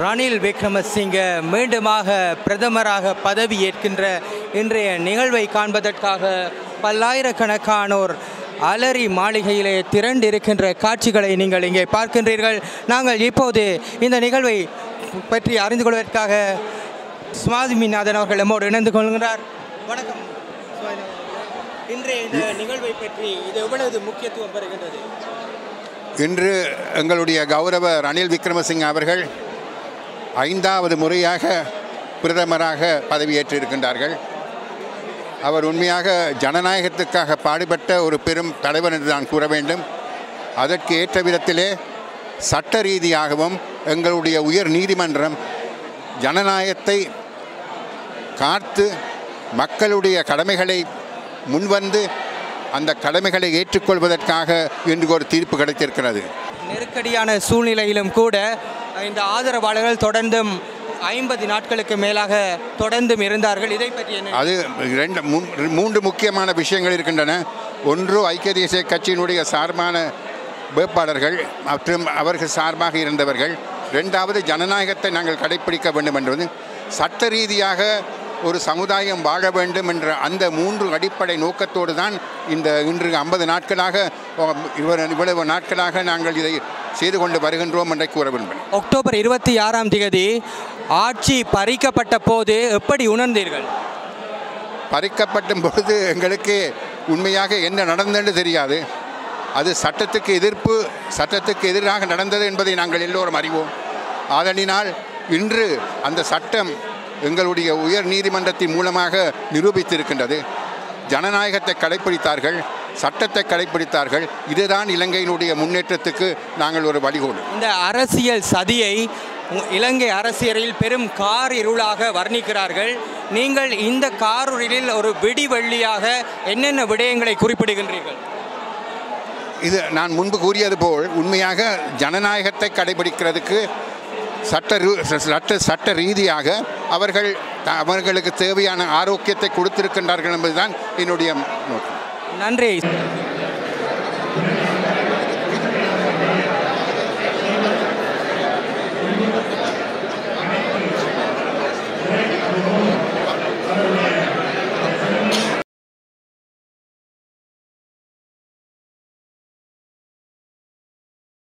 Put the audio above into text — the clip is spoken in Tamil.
ரணில் விக்ரமசிங்க மீண்டுமாக பிரதமராக பதவி ஏற்கின்ற இன்றைய நிகழ்வை காண்பதற்காக பல்லாயிரக்கணக்கானோர் அலரி மாளிகையிலே திரண்டிருக்கின்ற காட்சிகளை நீங்கள் இங்கே பார்க்கின்றீர்கள். நாங்கள் இப்போது இந்த நிகழ்வை பற்றி அறிந்து கொள்வதற்காக சுவாமிநாதன் அவர்கள் நம்மோடு இணைந்து கொள்கிறார் வணக்கம். இன்றைய இந்த நிகழ்வை பற்றி இது எவ்வளவு முக்கியத்துவம் பெறுகின்றது? இன்று எங்களுடைய கௌரவ ரணில் விக்ரமசிங்க அவர்கள் ஐந்தாவது முறையாக பிரதமராக பதவியேற்றிருக்கின்றார்கள். அவர் உண்மையாக ஜனநாயகத்துக்காக பாடுபட்ட ஒரு பெரும் தலைவர் என்று நான் கூற வேண்டும். அதற்கு ஏற்ற விதத்திலே சட்ட ரீதியாகவும் எங்களுடைய உயர் நீதிமன்றம் ஜனநாயகத்தை காத்து மக்களுடைய கடமைகளை முன்வந்து அந்த கடமைகளை ஏற்றுக்கொள்வதற்காக இன்று ஒரு தீர்ப்பு கிடைத்திருக்கிறது. நெருக்கடியான சூழ்நிலையிலும் கூட இந்த ஆதரவாளர்கள் தொடர்ந்தும் ஐம்பது நாட்களுக்கு மேலாக தொடர்ந்தும் இருந்தார்கள். இதை பற்றி என்ன? அது ரெண்டு மூன்று முக்கியமான விஷயங்கள் இருக்கின்றன. ஒன்று ஐக்கிய தேசிய கட்சியினுடைய சார்பான வேட்பாளர்கள் மற்றும் அவர்கள் சார்பாக இருந்தவர்கள். ரெண்டாவது ஜனநாயகத்தை நாங்கள் கடைப்பிடிக்க வேண்டும் என்பது. சட்ட ரீதியாக ஒரு சமுதாயம் வாழ வேண்டும் என்ற அந்த மூன்று அடிப்படை நோக்கத்தோடு தான் இந்த இன்று ஐம்பது நாட்களாக இவ்வளவு நாட்களாக நாங்கள் இதை செய்து கொண்டு வருகின்றோம் என்று கூற விரும்புகிறேன். அக்டோபர் இருபத்தி ஆறாம் தேதி ஆட்சி பறிக்கப்பட்ட போது எப்படி உணர்ந்தீர்கள்? பறிக்கப்படும் பொழுது எங்களுக்கு உண்மையாக என்ன நடந்ததுன்னு தெரியாது. அது சட்டத்துக்கு எதிர்ப்பு சட்டத்துக்கு எதிராக நடந்தது என்பதை நாங்கள் எல்லோரும் அறிவோம். ஆதலினால் இன்று அந்த சட்டம் எங்களுடைய உயர் நீதிமன்றத்தின் மூலமாக நிரூபித்திருக்கின்றது. ஜனநாயகத்தை கடைப்பிடித்தார்கள் சட்டத்தை கடைப்பிடித்தார்கள். இதுதான் இலங்கையினுடைய முன்னேற்றத்துக்கு நாங்கள் ஒரு வழிகோடு. இந்த அரசியல் சதியை இலங்கை அரசியலில் பெரும் கார் இருளாக வர்ணிக்கிறார்கள். நீங்கள் இந்த காரிருளில் ஒரு விடிவெள்ளியாக என்னென்ன விடயங்களை குறிப்பிடுகின்றீர்கள்? இது நான் முன்பு கூறியது போல் உண்மையாக ஜனநாயகத்தை கடைபிடிக்கிறதுக்கு சட்ட சட்ட சட்ட ரீதியாக அவர்கள் அவர்களுக்கு தேவையான ஆரோக்கியத்தை கொடுத்திருக்கின்றார்கள் என்பதுதான் என்னுடைய நோக்கம். நன்றி.